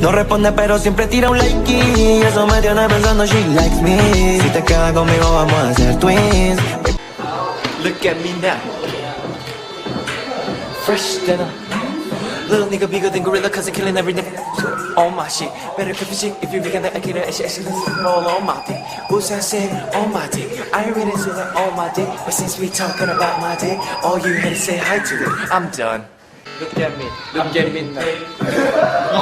No responde pero siempre tira un like y eso me tiene pensando she likes me. Si te quedas conmigo vamos a ser twins. Look at me now. Fresh a little nigga bigger than gorilla cause I'm killing every nigga. On my shit, better keep it shit if you begin to get it. Shit, shit, roll on my dick. Who's that say on my dick? I ain't really say that on my dick, but since we talking about my dick, all you had to say hi to it. I'm done. Look at me, look at me now.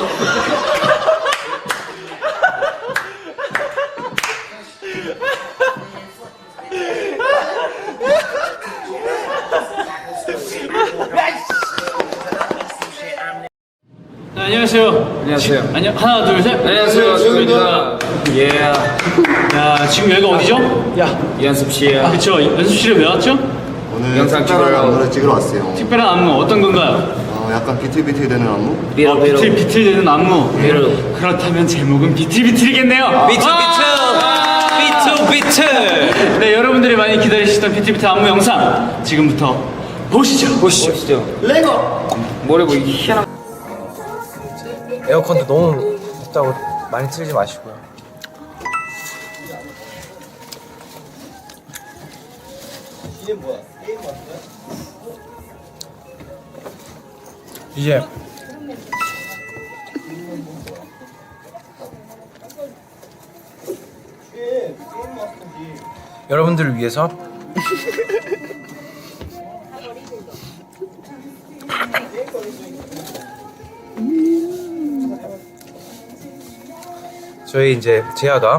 네, 안녕하세요. 안녕하세요. 지- 안녕 하나 둘 셋. 안녕하세요, 조입니다. 예. 야 지금 여기가 어디죠? 연습실. 그쵸 연습실에 왜 왔죠? 오늘 영상 특별한 찍으러. 안무를 찍으러 왔어요. 특별한 안무 어떤 건가요? 어, 약간 비틀비틀 되는 안무? 어, 비틀 비틀대는 안무. 그렇다면 제목은 비틀 비틀이겠네요. 비틀 비틀 비틀 비틀. 네 여러분들이 많이 기다리시던 비틀 비틀 안무 영상 지금부터 보시죠. 보시죠. 레고. 뭐라고 이 희한한. 에어컨도 너무 덥다고 많이 틀지 마시고요. 이제 여러분들을 위해서 저희 이제 재하가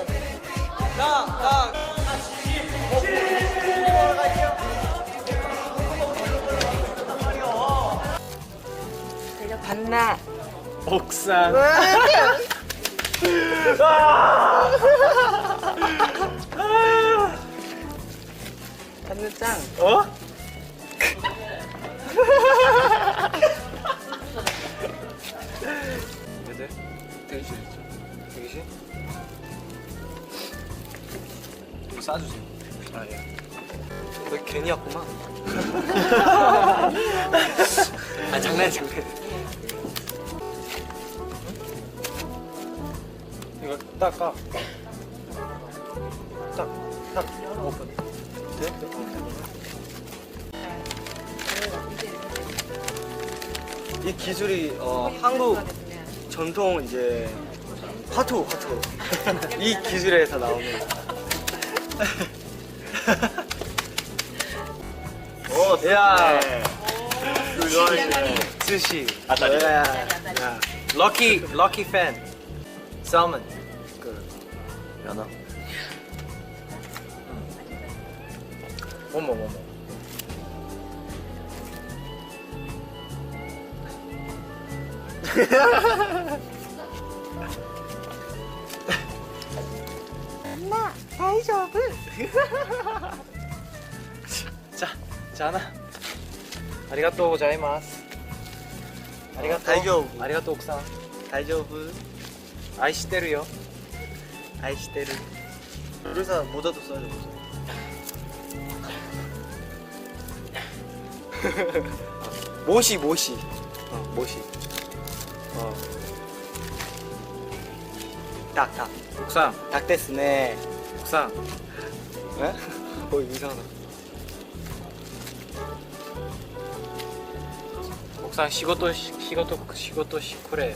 옥상. 단무짱. 이거 싸주세요. 아 예. 왜 괜히 왔구만. 아 장난이지 이거 닦아 딱 딱 오픈 돼? 이 기술이 어, 한국 전통 이제 화투 화투 이 기술에서 나오는 오, 야. 스시. 아, 야, 야. 럭키, 럭키 팬. 그 연어. 뭐뭐 뭐뭐. 엄마, 다이저브. 자, 자나. 아리가또 고자이마스. 아리가또. 다이조브. 아리가또 옥상. 다이조브. 아이시테루요. 아이시테루. 그래서 모자도 써야 돼. 모시 모시. 어, 모시. 어. 닭 닭. 옥상. 닭 됐으네. 옥상. 에? 어 이상하다. 옥상 시고또 시- 시고또 시고또 시쿠레.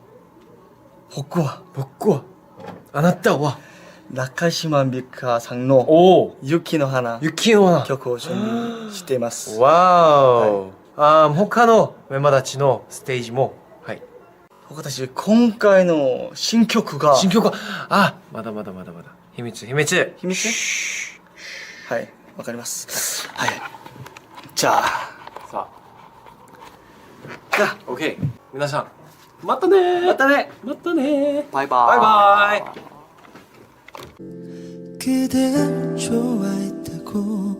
僕は僕はあなたは中島美嘉さんのお「雪の花雪の花」曲を準備していますわーお、あー他のメンバーたちのステージもはい僕たち今回の新曲が新曲はあまだまだまだまだ秘密秘密秘密はいわかりますはいじゃあさあじゃあ OK 皆さんまたねまたねまたねバイバイバイバイ 그대 좋아했다고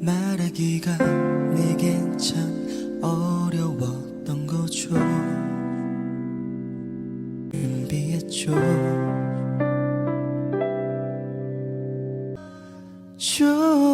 말하기가 내겐 참 어려웠던 거죠. 준비했죠. 좀